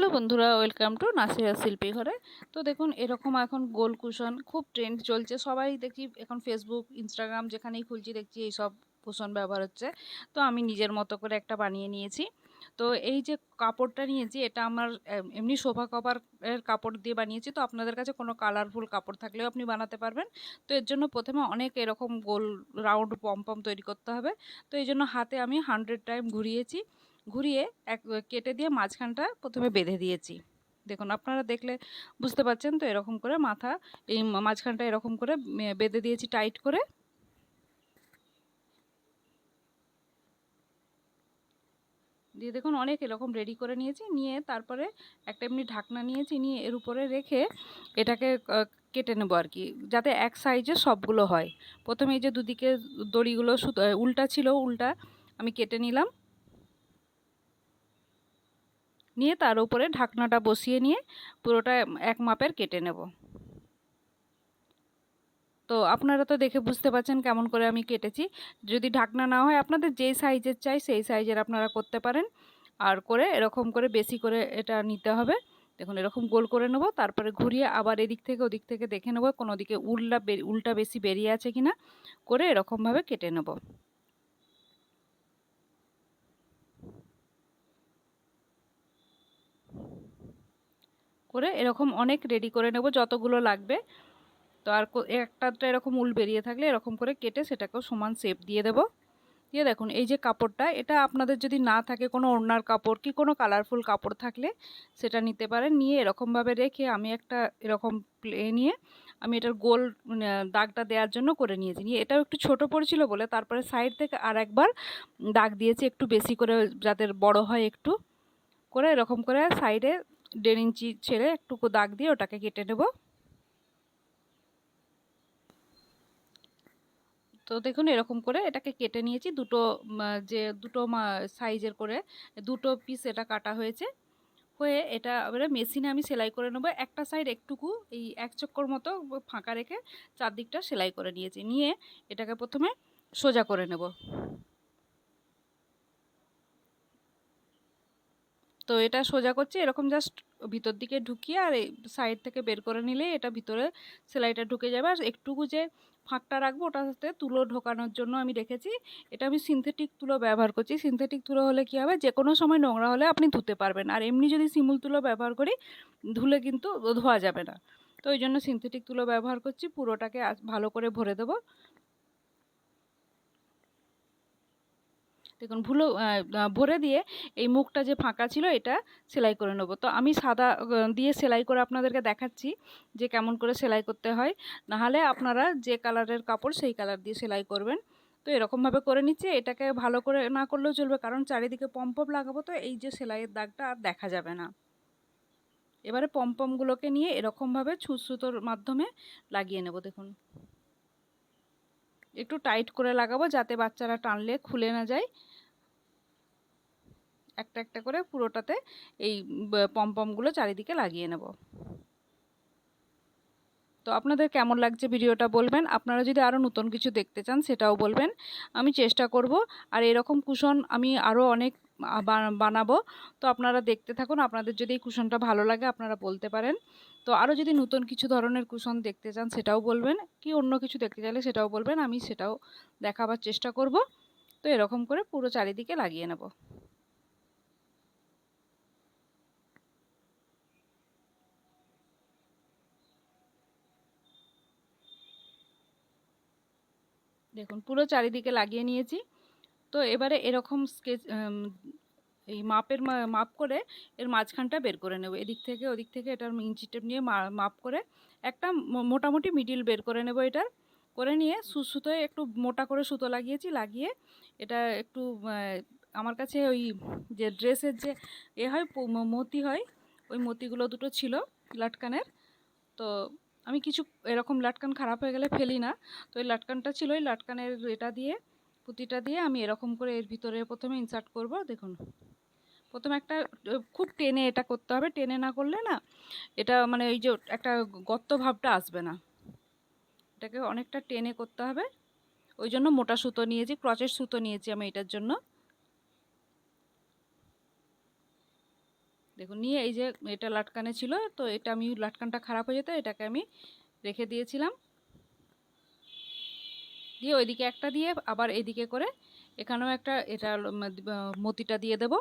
Hello বন্ধুরা, welcome to Nasira শিল্পী ঘরে। তো দেখুন, এরকম এখন গোল কুশন, খুব ট্রেন্ড চলছে। সবাই দেখি এখন ফেসবুক ইনস্টাগ্রাম যেখানেই খুলছি দেখছি এইসব কুশন ব্যবহার হচ্ছে। তো আমি নিজের মতো করে একটা বানিয়ে নিয়েছি। তো এই যে কাপড়টা নিয়েছি, এটা আমার এমনি শোভা কভারের কাপড় দিয়ে বানিয়েছি। তো আপনাদের কাছে কোনো কালারফুল কাপড় থাকলেও আপনি বানাতে পারবেন। তো এর জন্য প্রথমে অনেক এরকম গোল রাউন্ড পম তৈরি করতে হবে। তো এই জন্য হাতে আমি হান্ড্রেড টাইম ঘুরিয়েছি। ঘুরিয়ে এক, কেটে দিয়ে মাঝখানটা প্রথমে বেঁধে দিয়েছি। দেখুন, আপনারা দেখলে বুঝতে পারছেন তো এরকম করে মাথা, এই মাঝখানটা এরকম করে বেঁধে দিয়েছি টাইট করে। দিয়ে দেখুন, অনেক এরকম রেডি করে নিয়েছি, নিয়ে তারপরে একটা এমনি ঢাকনা নিয়েছি, নিয়ে এর উপরে রেখে এটাকে কেটে নেব আর কি, যাতে এক সাইজে সবগুলো হয়। প্রথমে এই যে দুদিকে দড়িগুলো উল্টা ছিল, উল্টা আমি কেটে নিলাম। নিয়ে তার উপরে ঢাকনাটা বসিয়ে নিয়ে পুরোটা এক মাপের কেটে নেব। তো আপনারা তো দেখে বুঝতে পারছেন কেমন করে আমি কেটেছি। যদি ঢাকনা না হয় আপনাদের যেই সাইজের চাই সেই সাইজের আপনারা করতে পারেন। আর করে এরকম করে বেশি করে এটা নিতে হবে। দেখুন এরকম গোল করে নেব, তারপরে ঘুরিয়ে আবার এদিক থেকে ওদিক থেকে দেখে নেব কোনো দিকে উল্টা উল্টা বেশি বেরিয়ে আছে কিনা। করে এরকমভাবে কেটে নেব। করে এরকম অনেক রেডি করে নেব যতগুলো লাগবে। তো আর একটা এরকম উল বেরিয়ে থাকলে এরকম করে কেটে সেটাকেও সমান শেপ দিয়ে দেব। দিয়ে দেখুন এই যে কাপড়টা এটা আপনাদের যদি না থাকে কোনো ওড়নার কাপড় কি কোনো কালারফুল কাপড় থাকলে সেটা নিতে পারেন। নিয়ে এরকমভাবে রেখে আমি একটা এরকম প্লে নিয়ে আমি এটার গোল মানে, দাগটা দেওয়ার জন্য করে নিয়েছি। নিয়ে এটাও একটু ছোট পড়েছিল বলে তারপরে সাইড থেকে আর একবার দাগ দিয়েছি একটু বেশি করে যাতে বড় হয় একটু। করে এরকম করে সাইডে দেড় ইঞ্চি ছেড়ে একটুকু দাগ দিয়ে ওটাকে কেটে নেব। তো দেখুন, এরকম করে এটাকে কেটে নিয়েছি। দুটো যে দুটো সাইজের করে দুটো পিস এটা কাটা হয়েছে। হয়ে এটা এবারে মেশিনে আমি সেলাই করে নেব। একটা সাইড একটুকু এই এক চক্কর মতো ফাঁকা রেখে চারদিকটা সেলাই করে নিয়েছি। নিয়ে এটাকে প্রথমে সোজা করে নেব। তো এটা সোজা করছি, এরকম জাস্ট ভিতর দিকে ঢুকিয়ে আর এই সাইড থেকে বের করে নিলে এটা ভিতরে সেলাইটা ঢুকে যাবে। আর একটুকু যে ফাঁকটা রাখব ওটার সাথে তুলো ঢোকানোর জন্য আমি রেখেছি। এটা আমি সিনথেটিক তুলো ব্যবহার করছি। সিনথেটিক তুলো হলে কী হবে? যে কোনো সময় নোংরা হলে আপনি ধুতে পারবেন। আর এমনি যদি শিমুল তুলো ব্যবহার করি, ধুলে কিন্তু ধোয়া যাবে না। তো ওই জন্য সিনথেটিক তুলো ব্যবহার করছি। পুরোটাকে ভালো করে ভরে দেবো। দেখুন ভুলো ভরে দিয়ে এই মুখটা যে ফাঁকা ছিল এটা সেলাই করে নেব। তো আমি সাদা দিয়ে সেলাই করে আপনাদেরকে দেখাচ্ছি যে কেমন করে সেলাই করতে হয়। নাহলে আপনারা যে কালারের কাপড় সেই কালার দিয়ে সেলাই করবেন। তো এরকমভাবে করে নিচ্ছে। এটাকে ভালো করে না করলেও চলবে কারণ চারিদিকে পম্পম লাগাবো তো এই যে সেলাইয়ের দাগটা আর দেখা যাবে না। এবারে পম্পমগুলোকে নিয়ে এরকমভাবে ছুঁচ সুতোর মাধ্যমে লাগিয়ে নেব, দেখুন। একটু টাইট করে লাগাবো যাতে বাচ্চারা টানলে খুলে না যায়। একটা একটা করে পুরোটাতে এই পমপমগুলো চারিদিকে লাগিয়ে নেব। তো আপনাদের কেমন লাগছে ভিডিওটা বলবেন? আপনারা যদি আরও নতুন কিছু দেখতে চান সেটাও বলবেন। আমি চেষ্টা করব। আর এরকম কুশন আমি আরও অনেক বানাবো। তো আপনারা দেখতে থাকুন। আপনাদের যদি এই কুশনটা ভালো লাগে আপনারা বলতে পারেন। তো আরও যদি নতুন কিছু ধরনের কুশন দেখতে চান সেটাও বলবেন। কি অন্য কিছু দেখতে চাইলে সেটাও বলবেন। আমি সেটাও দেখাবার চেষ্টা করব। তো এরকম করে পুরো চারিদিকে লাগিয়ে নেব। দেখুন, পুরো চারিদিকে লাগিয়ে নিয়েছি। তো এবারে এরকম স্কেচ এই মাপের মাপ করে এর মাঝখানটা বের করে নেব। এদিক থেকে ওদিক থেকে এটার ইঞ্চি টেপ নিয়ে মাপ করে একটা মোটামুটি মিডিল বের করে নেব এটার। করে নিয়ে সুতোয় একটু মোটা করে সুতো লাগিয়েছি, লাগিয়ে এটা একটু আমার কাছে ওই যে ড্রেসের যে এ হয় মতি হয়, ওই মতিগুলো দুটো ছিল লাটকানের। তো আমি কিছু এরকম লাটকান খারাপ হয়ে গেলে ফেলি না। তো ওই লাটকানটা ছিল ওই লাটকানের এটা দিয়ে, পুঁতিটা দিয়ে আমি এরকম করে এর ভিতরে প্রথমে ইনসার্ট করব, দেখুন। প্রথমে একটা খুব টেনে এটা করতে হবে। টেনে না করলে না, এটা মানে ওই যে একটা গর্ত ভাবটা আসবে না। এটাকে অনেকটা টেনে করতে হবে। ওই জন্য মোটা সুতো নিয়েছি, ক্রচের সুতো নিয়েছি আমি এটার জন্য। দেখুন, নিয়ে এই যে এটা লাটকানে ছিল, তো এটা আমি লাটকানটা খারাপ হয়ে যেত, এটাকে আমি রেখে দিয়েছিলাম। দিয়ে ওইদিকে একটা দিয়ে আবার এদিকে করে এখানেও একটা এটা মতিটা দিয়ে দেব।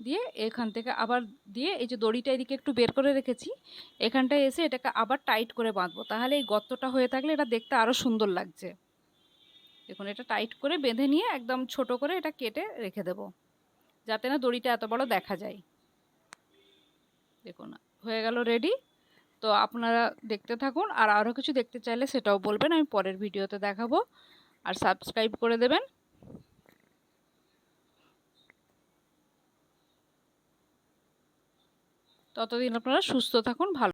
দিয়ে এখান থেকে আবার দিয়ে এই যে দড়িটা এদিকে একটু বের করে রেখেছি, এখানটায় এসে এটাকে আবার টাইট করে বাঁধবো। তাহলে এই গর্তটা হয়ে থাকলে এটা দেখতে আরও সুন্দর লাগছে। দেখুন, এটা টাইট করে বেঁধে নিয়ে একদম ছোট করে এটা কেটে রেখে দেব, যাতে না দড়িটা এত বড় দেখা যায়। দেখুন, হয়ে গেল রেডি তো আপনারা দেখতে থাকুন, আর আরও কিছু দেখতে চাইলে সেটাও বলবেন, আমি পরের ভিডিওতে দেখাবো। আর সাবস্ক্রাইব করে দেবেন। ততদিন আপনারা সুস্থ থাকুন, ভালো